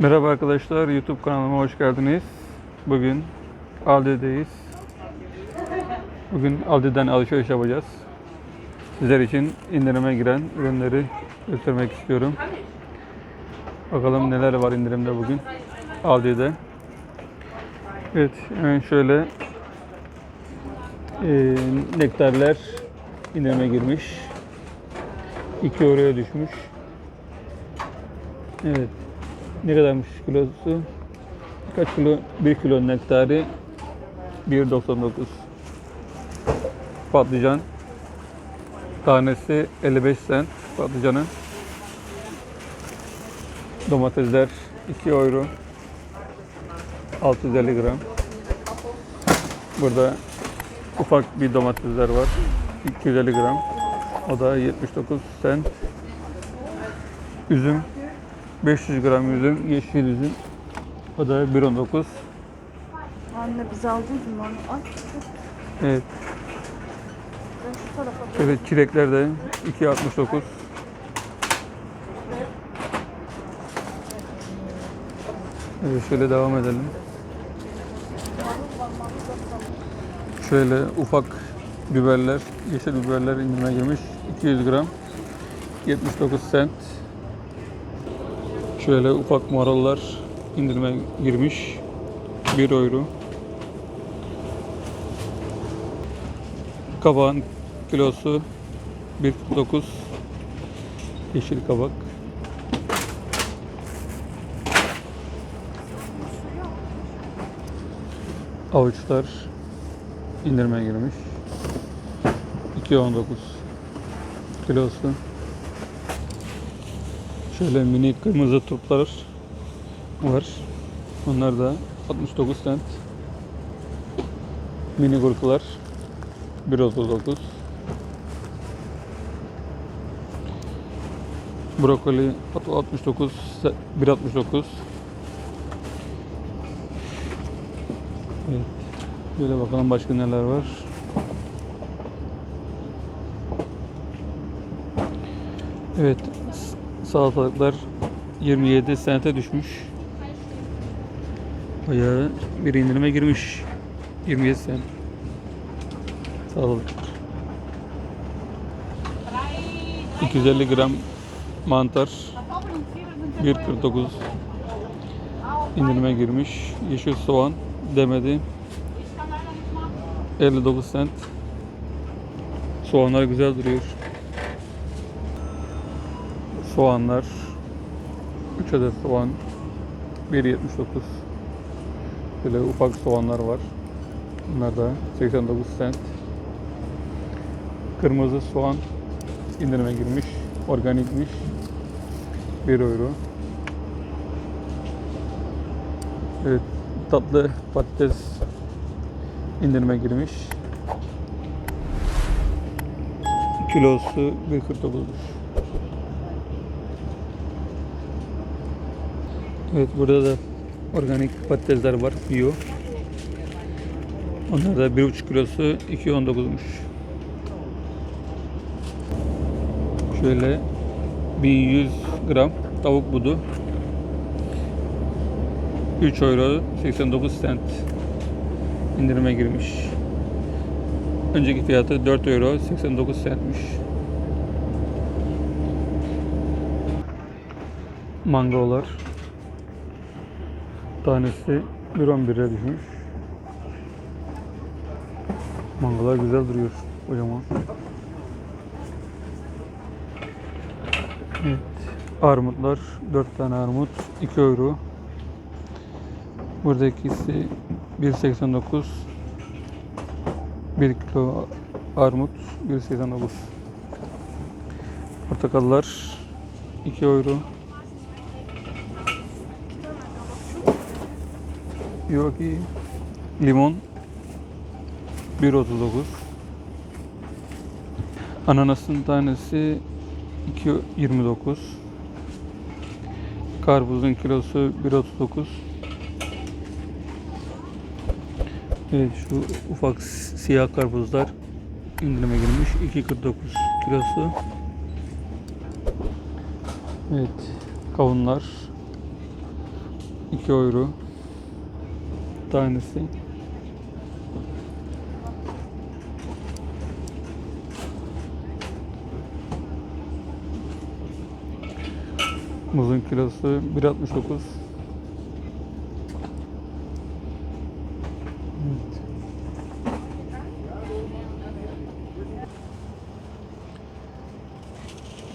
Merhaba arkadaşlar, YouTube kanalıma hoş geldiniz. Bugün Aldi'deyiz. Bugün Aldi'den alışveriş yapacağız. Sizler için indirime giren ürünleri göstermek istiyorum. Bakalım neler var indirimde bugün Aldi'de. Evet, hemen şöyle e, nektarlar indirime girmiş. 2 euroya düşmüş. Evet. Ne kadarmış kilosu? Kaç kilo? 1 kilo nektarı 1.99. Patlıcan tanesi 55 cent patlıcanın. Domatesler 2 euro. 650 gram. Burada ufak bir domatesler var. 250 gram. O da 79 cent. Üzüm 500 gram üzüm, yeşil üzüm. O da 1.19. Anne biz aldıydım onu. Ay çok Evet. ben şu tarafa doğru. Şöyle çilekler de 2.69. Evet şöyle devam edelim. Şöyle ufak biberler, yeşil biberler indirime girmiş. 200 gram. 79 cent. Şöyle ufak marullar indirime girmiş. 1 euro. Kabağın kilosu 1.49 yeşil kabak. Avuçlar indirime girmiş. 2.19 kilosu. Şöyle mini kırmızı turplar var. Onlar da 69 cent. Mini gurklar 1.39 Brokoli 69 1.69 Evet. Böyle bakalım başka neler var. Evet. Salatalıklar 27 sente düşmüş. Bayağı bir indirime girmiş. 27 sent. Salatalık. 250 gram mantar 1.49 indirime girmiş. Yeşil soğan demedi. 59 cent. Soğanlar güzel duruyor. Soğanlar 3 adet soğan 1.79 Böyle ufak soğanlar var. Bunlar da 89 cent. Kırmızı soğan indirime girmiş. Organikmiş. 1 euro. Evet, tatlı patates indirime girmiş. Kilosu 1.49'muş. Evet burada da organik patatesler var. Bio. Onlar da 1.5 kilosu 2.19'muş. Şöyle 1100 gram tavuk budu 3 euro 89 cent indirime girmiş. Önceki fiyatı 4 euro 89 centmiş. Mangolar tanesi 1.11'e düşmüş. Mangolar güzel duruyor kocaman. Evet. Armutlar 4 tane armut 2 euro. Buradakisi 1.89 1 kilo armut 1.89 Portakallar 2 euro Yok ki limon 1.39 Ananasın tanesi 2.29 Karpuzun kilosu 1.39 Evet şu ufak siyah karpuzlar indirime girmiş 2.49 kilosu. Evet kavunlar 2 euro tanesi. Muzun kilosu 1.69. Evet.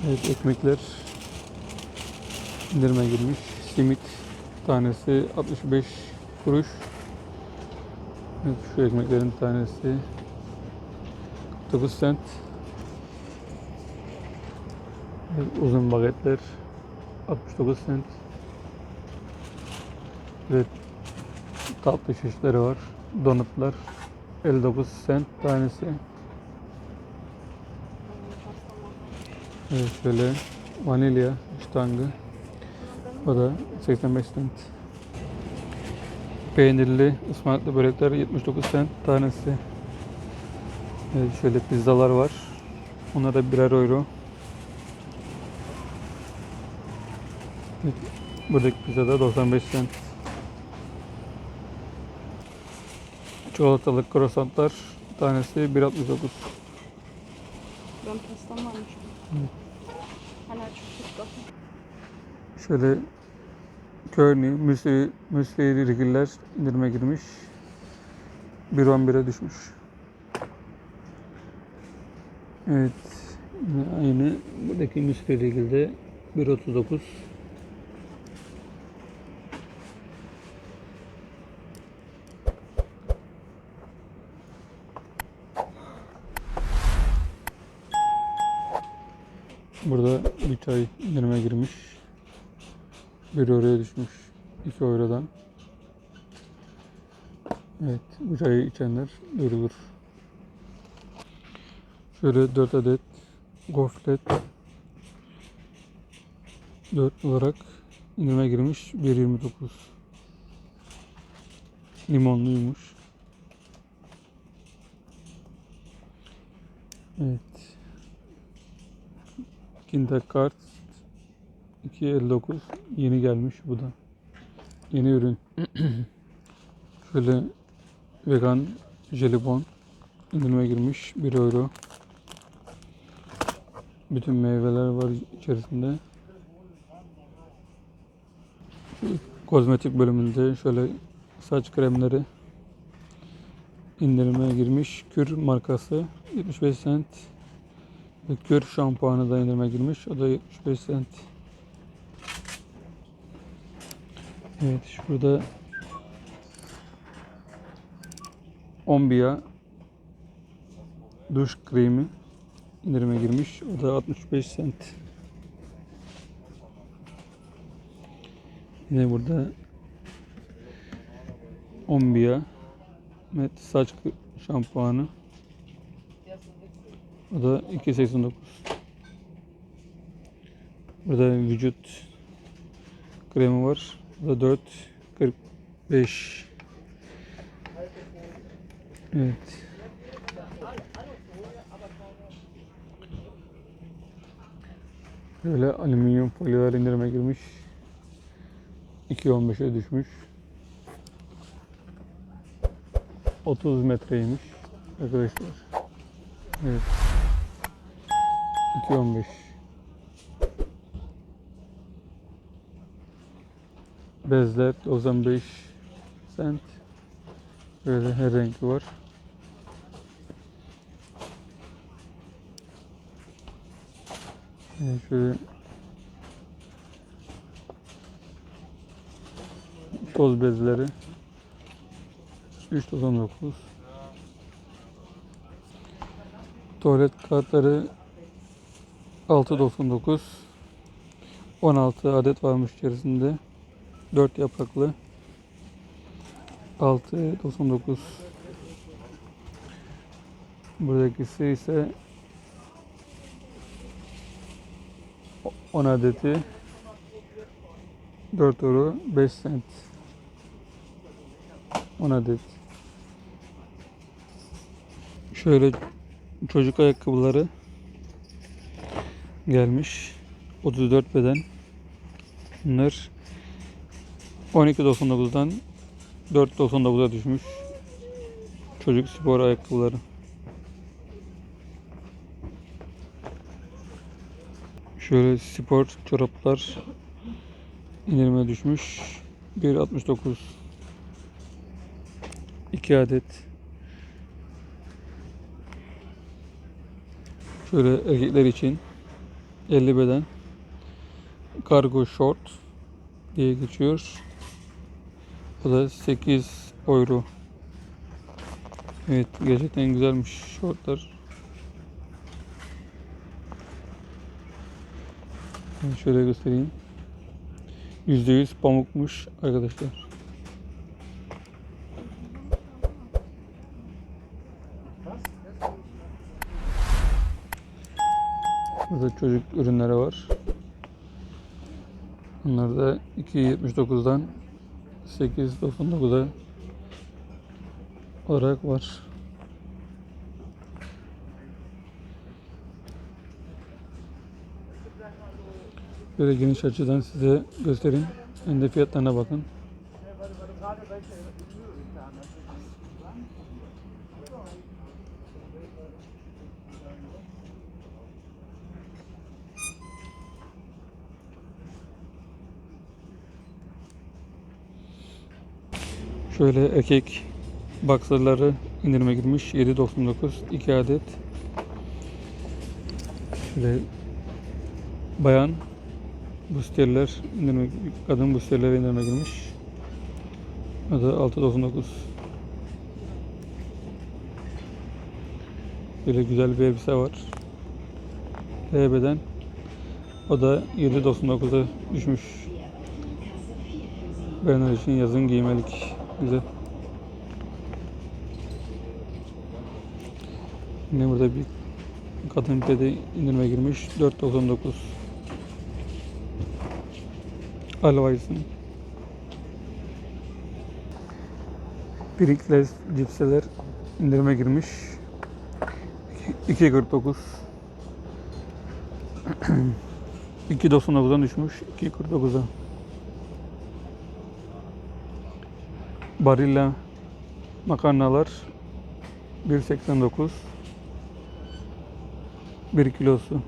Evet ekmekler indirime girmiş. Simit tanesi 65 kuruş. Şu ekmeklerin tanesi 49 cent. Uzun bagetler 69 cent. Evet tatlı çeşitleri var. Donutlar 59 cent tanesi. Evet şöyle vanilya ştangı. O da 85 cent. Peynirli ıspanaklı börekler 79 cent tanesi. Evet şöyle pizzalar var. Onlar da birer euro. Evet, buradaki pizza da 95 cent. Çikolatalı croissantlar tanesi 1.69. Ben pastam varmış. Hala çok çok Şöyle Körni, müsli, müsli rigiller indirime girmiş. 1.11'e düşmüş. Evet. Aynı buradaki müsli rigilde 1.39. Burada bir çay indirime girmiş. 1 euroya düşmüş. 2 eurodan. Evet, bu çayı içenler duyurulur. Şöyle 4 adet gofret 4 olarak indirime girmiş. 1.29 Limonluymuş. Evet. Kinder Kart 2.59 yeni gelmiş bu da. Yeni ürün. Şöyle vegan jelibon indirime girmiş 1 euro. Bütün meyveler var içerisinde. Şu Kozmetik bölümünde şöyle saç kremleri indirime girmiş. Kür markası 75 cent. Ve Kür şampuanı da indirime girmiş. O da 75 cent. Evet şurada Ombia duş kremi indirime girmiş. O da 65 cent. Yine burada Ombia Met saç şampuanı. O da 2.89. Burada vücut kremi var. Bu da 4.45. Evet. Böyle alüminyum folyolar indirime girmiş. 2.15'e düşmüş. 30 metreymiş arkadaşlar. Evet. 2.15 Bezler 95 cent. Böyle her rengi var. Evet, şöyle toz bezleri 3.99 Tuvalet kartları 6.99 16 adet varmış içerisinde 4 yapraklı. 6.99 Buradakisi ise 10 adeti. 4 euro 5 cent 10 adet. Şöyle çocuk ayakkabıları gelmiş. 34 beden. Bunlar 12.99'dan 4.99'a düşmüş. Çocuk spor ayakkabıları. Şöyle spor çoraplar indirime düşmüş. 1.69 2 adet. Şöyle erkekler için 50 beden kargo short diye geçiyor. Bu da 8 euro. Evet gerçekten güzelmiş şortlar. Şöyle göstereyim. %100 pamukmuş arkadaşlar. Burada çocuk ürünleri var. Bunlar da 2.79'dan 8.99'a olarak var. Böyle geniş açıdan size göstereyim. Hem fiyatlarına bakın. Şöyle erkek boxerları indirime girmiş. 7.99 2 adet. Şöyle bayan busterler indirime, kadın busterler indirime girmiş. O da 6.99. Böyle güzel bir elbise var. TB'den. O da 7.99'a düşmüş. Bayanlar için yazın giymelik. Güzel. Yine burada bir kadın pede indirime girmiş. 4.99. Alvays'ın. Pringles cipseler indirime girmiş. 2.49. 2.99'dan düşmüş. 2.49'a. Barilla makarnalar 1.89 1 kilosu.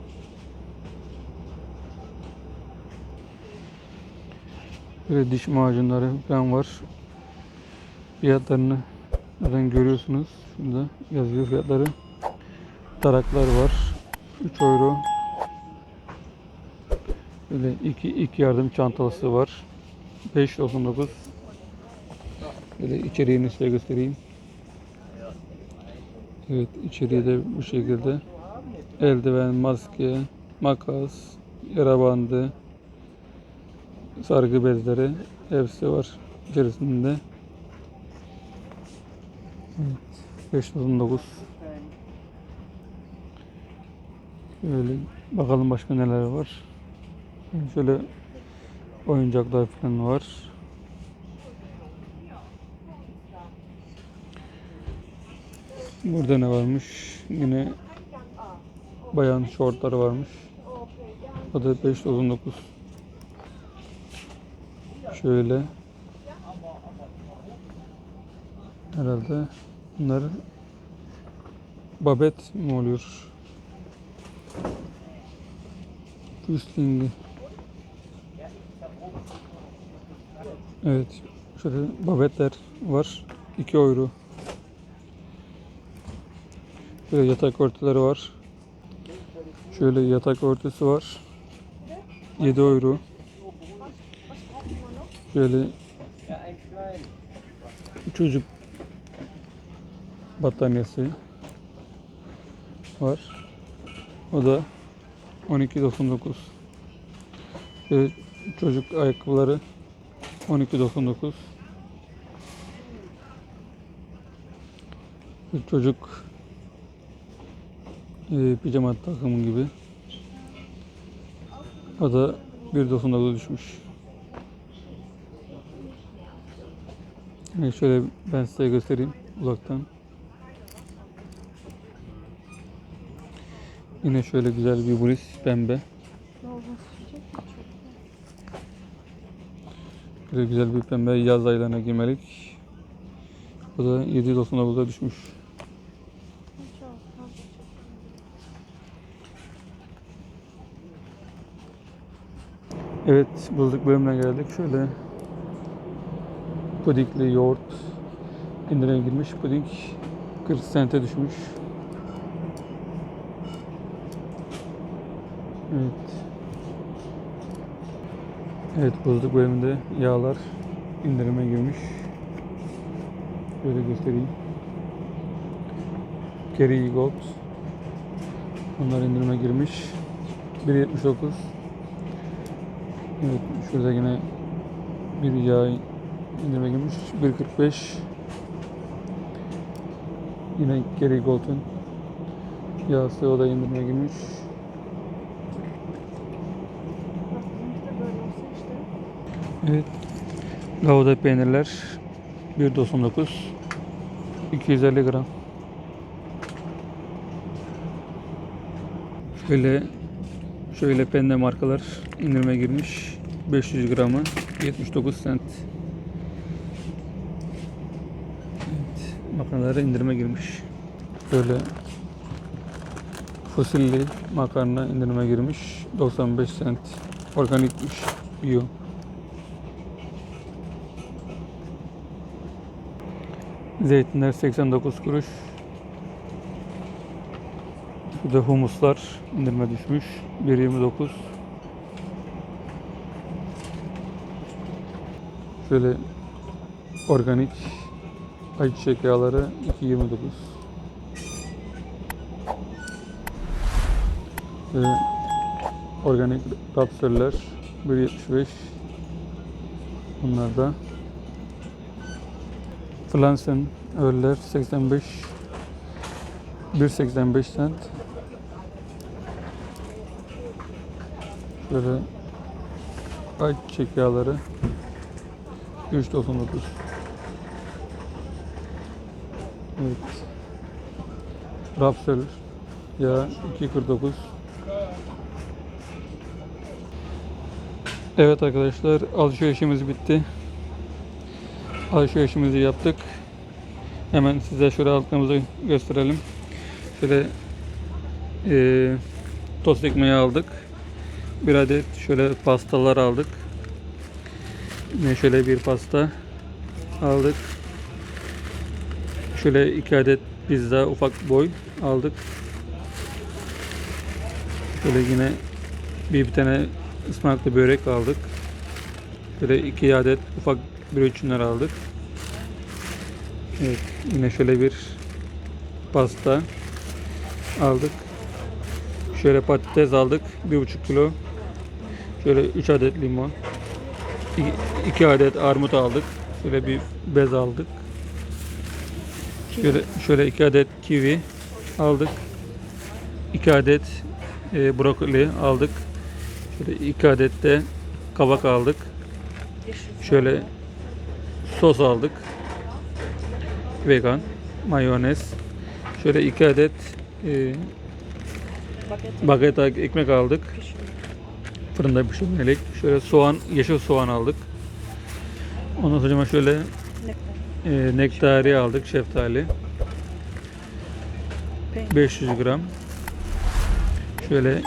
Böyle diş macunları falan var. Fiyatlarını zaten görüyorsunuz. Şurada yazıyor fiyatları. Taraklar var. 3 euro. Böyle iki, iki yardım çantası var. 5.99 Böyle içeriğini size göstereyim. Evet içeriği de bu şekilde. Eldiven, maske, makas, yara bandı, sargı bezleri hepsi var içerisinde. Evet, 5.99 Şöyle bakalım başka neler var. Şöyle oyuncaklar falan var. Burada ne varmış? Yine bayan şortları varmış. O da 5.99. Şöyle. Herhalde bunlar babet mi oluyor? Üstlingi. Evet. Şöyle babetler var. 2 euro. Böyle yatak örtüleri var. Şöyle yatak örtüsü var. 7 euro. Şöyle çocuk battaniyesi var. O da 12.99. Şöyle çocuk ayakkabıları 12.99. Bir çocuk e, pijama takımı gibi. O da 1.99 düşmüş. Evet, şöyle ben size göstereyim uzaktan. Yine şöyle güzel bir bluz pembe. Böyle güzel bir pembe yaz aylarına giymelik. Bu da 799'a düşmüş. Evet, bulduk bölümüne geldik. Şöyle pudingli yoğurt indirime girmiş. Puding 40 sente düşmüş. Evet. Evet, buzluk bölümünde yağlar indirime girmiş. Şöyle göstereyim. Kerry Gold. Onlar indirime girmiş. 1.79 Evet, şurada yine bir yağ indirime girmiş. 1.45 Yine Kerry Gold'un yağsı o da indirime girmiş. Evet. Gouda peynirler 1.99 250 gram. Şöyle şöyle penne markalar indirime girmiş. 500 gramı 79 cent. Evet, makarnalara indirime girmiş. Böyle fosilli makarna indirime girmiş. 95 cent. Organikmiş. Bio. Zeytinler 89 kuruş. Şurada humuslar indirime düşmüş. 1.29. Şöyle organik ayçiçek yağları 2.29. Şöyle organik rapsörler 1.75. Bunlar da Flansen öğeler 85 1.85 cent Şöyle ayçiçek yağları 3.99 Evet Rapsöl yağı 2.49 Evet arkadaşlar alışverişimiz bitti alışverişimizi yaptık. Hemen size şöyle altımızı gösterelim. Şöyle e, tost ekmeği aldık. Bir adet şöyle pastalar aldık. Yine şöyle bir pasta aldık. Şöyle iki adet pizza ufak boy aldık. Şöyle yine bir, bir tane ıspanaklı börek aldık. Şöyle iki adet ufak brötçünler aldık. Evet, yine şöyle bir pasta aldık. Şöyle patates aldık. 1,5 kilo. Şöyle 3 adet limon. 2 adet armut aldık. Şöyle bir bez aldık. Şöyle şöyle 2 adet kivi aldık. 2 adet e, brokoli aldık. Şöyle 2 adet de kabak aldık. Şöyle sos aldık. Vegan mayonez. Şöyle iki adet e, baget ekmek aldık. Fırında pişirmelik. Şöyle soğan, yeşil soğan aldık. Ondan sonra şöyle e, nektari aldık, şeftali. 500 gram. Şöyle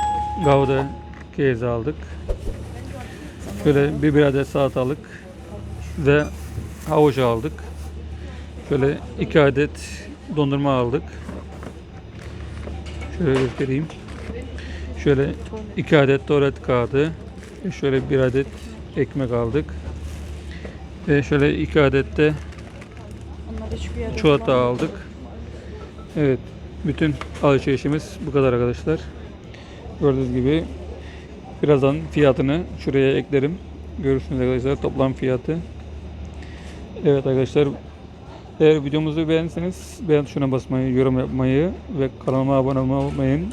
gavda kez aldık. Şöyle bir, bir adet salatalık ve havuç aldık. Şöyle iki adet dondurma aldık. Şöyle göstereyim. Şöyle iki adet tuvalet kağıdı. Şöyle bir adet ekmek aldık. Ve şöyle iki adet de çikolata aldık. Evet. Bütün alışverişimiz bu kadar arkadaşlar. Gördüğünüz gibi birazdan fiyatını şuraya eklerim. Görürsünüz arkadaşlar toplam fiyatı. Evet arkadaşlar eğer videomuzu beğenseniz beğen tuşuna basmayı, yorum yapmayı ve kanalıma abone olmayı unutmayın.